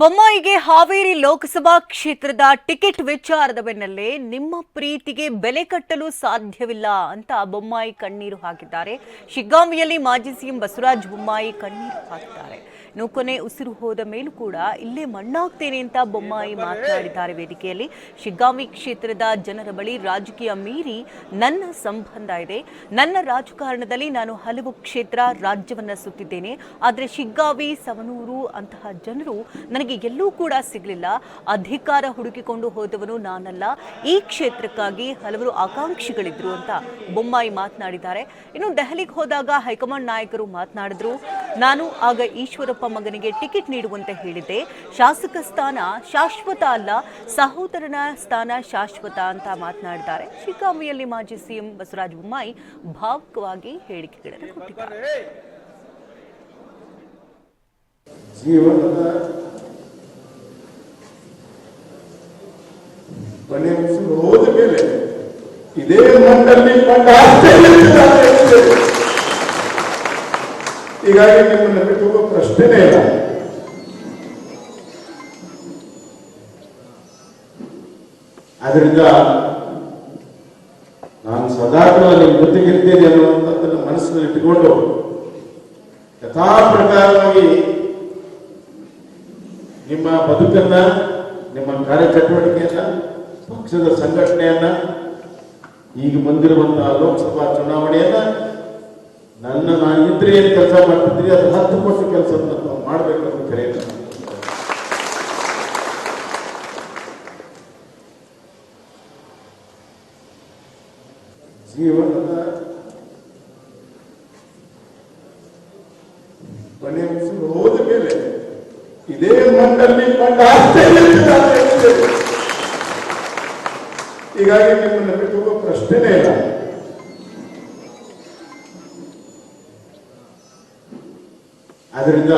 ಬೊಮ್ಮಾಯಿಗೆ ಹಾವೇರಿ ಲೋಕಸಭಾ ಕ್ಷೇತ್ರದ ಟಿಕೆಟ್ ವಿಚಾರದ ಬೆನ್ನಲ್ಲೇ ನಿಮ್ಮ ಪ್ರೀತಿಗೆ ಬೆಲೆ ಕಟ್ಟಲು ಸಾಧ್ಯವಿಲ್ಲ ಅಂತ ಬೊಮ್ಮಾಯಿ ಕಣ್ಣೀರು ಹಾಕಿದ್ದಾರೆ. ಶಿಗ್ಗಾಂವಿಯಲ್ಲಿ ಮಾಜಿ ಸಿಎಂ ಬಸವರಾಜ ಬೊಮ್ಮಾಯಿ ಕಣ್ಣೀರು ಹಾಕಿದ್ದಾರೆ ನೂಕೊನೆ ಉಸಿರು ಹೋದ ಮೇಲೂ ಕೂಡ ಇಲ್ಲೇ ಮಣ್ಣಾಗ್ತೇನೆ ಅಂತ ಬೊಮ್ಮಾಯಿ ಮಾತನಾಡಿದ್ದಾರೆ ವೇದಿಕೆಯಲ್ಲಿ. ಶಿಗ್ಗಾಂವಿ ಕ್ಷೇತ್ರದ ಜನರ ಬಳಿ ರಾಜಕೀಯ ಮೀರಿ ನನ್ನ ಸಂಬಂಧ ಇದೆ. ನನ್ನ ರಾಜಕಾರಣದಲ್ಲಿ ನಾನು ಹಲವು ಕ್ಷೇತ್ರ ರಾಜ್ಯವನ್ನ ಸುತ್ತಿದ್ದೇನೆ. ಆದರೆ ಶಿಗ್ಗಾವಿ ಸವನೂರು ಅಂತಹ ಜನರು ನನಗೆ ಎಲ್ಲೂ ಕೂಡ ಸಿಗಲಿಲ್ಲ. ಅಧಿಕಾರ ಹುಡುಕಿಕೊಂಡು ಹೋದವನು ನಾನಲ್ಲ. ಈ ಕ್ಷೇತ್ರಕ್ಕಾಗಿ ಹಲವರು ಆಕಾಂಕ್ಷಿಗಳಿದ್ರು ಅಂತ ಬೊಮ್ಮಾಯಿ ಮಾತನಾಡಿದ್ದಾರೆ. ಇನ್ನು ದೆಹಲಿಗೆ ಹೋದಾಗ ಹೈಕಮಾಂಡ್ ನಾಯಕರು ಮಾತನಾಡಿದ್ರು. ನಾನು ಆಗ ಈಶ್ವರಪ್ಪ ಮಗನಿಗೆ ಟಿಕೆಟ್ ನೀಡುವಂತೆ ಹೇಳಿದ್ದೆ. ಶಾಸಕ ಸ್ಥಾನ ಶಾಶ್ವತ ಅಲ್ಲ, ಸಹೋದರನ ಸ್ಥಾನ ಶಾಶ್ವತ ಅಂತ ಮಾತನಾಡಿದ್ದಾರೆ. ಶಿಕಾಮಿಯಲ್ಲಿ ಮಾಜಿ ಸಿಎಂ ಬಸವರಾಜ ಬೊಮ್ಮಾಯಿ ಭಾವುಕವಾಗಿ ಹೇಳಿಕೆಗಳನ್ನು ಕೊಟ್ಟಿದ್ದಾರೆ. ಜೀವನದ ಕೊನೆ ಉಸಿರು ಹೋದ ಮೇಲೆ ಇದೇ ಮಣ್ಣಲ್ಲಿ ಕಂಡ ಹೀಗಾಗಿ ನಿಮ್ಮನ್ನು ಬಿಟ್ಟು ಹೋಗೋ ಪ್ರಶ್ನೆನೇ ಇಲ್ಲ. ಆದ್ರಿಂದ ನಾನು ಸದಾಕಾಲ ನಿಮ್ಮ ಜೊತೆಗಿರ್ತೇನೆ ಅನ್ನುವಂಥದ್ದನ್ನು ಮನಸ್ಸಿನಲ್ಲಿ ಇಟ್ಟುಕೊಂಡು ಯಥಾ ಪ್ರಕಾರವಾಗಿ ನಿಮ್ಮ ಬದುಕನ್ನ, ನಿಮ್ಮ ಕಾರ್ಯಚಟುವಟಿಕೆಯನ್ನ ಪಕ್ಷದ ಸಂಘಟನೆಯನ್ನ ಈಗ ಬಂದಿರುವಂತಹ ಲೋಕಸಭಾ ಚುನಾವಣೆಯನ್ನ ನನ್ನ ನಾನು ಇದ್ರೆ ಏನು ಕೆಲಸ ಮಾಡ್ತಿದ್ರಿ ಅದು ಹತ್ತು ಪಟ್ಟು ಕೆಲಸ ಮಾಡ್ಬೇಕಂತ ಕರೆಯುತ್ತೆ ಜೀವನದ ಕೊನೆ ಹೋದ ಮೇಲೆ ಇದೇ ಮಣ್ಣಲ್ಲಿ ಕಂಡ ಹೀಗಾಗಿ ನಿಮ್ಮನ್ನು ಬಿಟ್ಟು ಹೋಗೋ ಪ್ರಶ್ನೆನೇ ಇಲ್ಲ. ಆದ್ರಿಂದ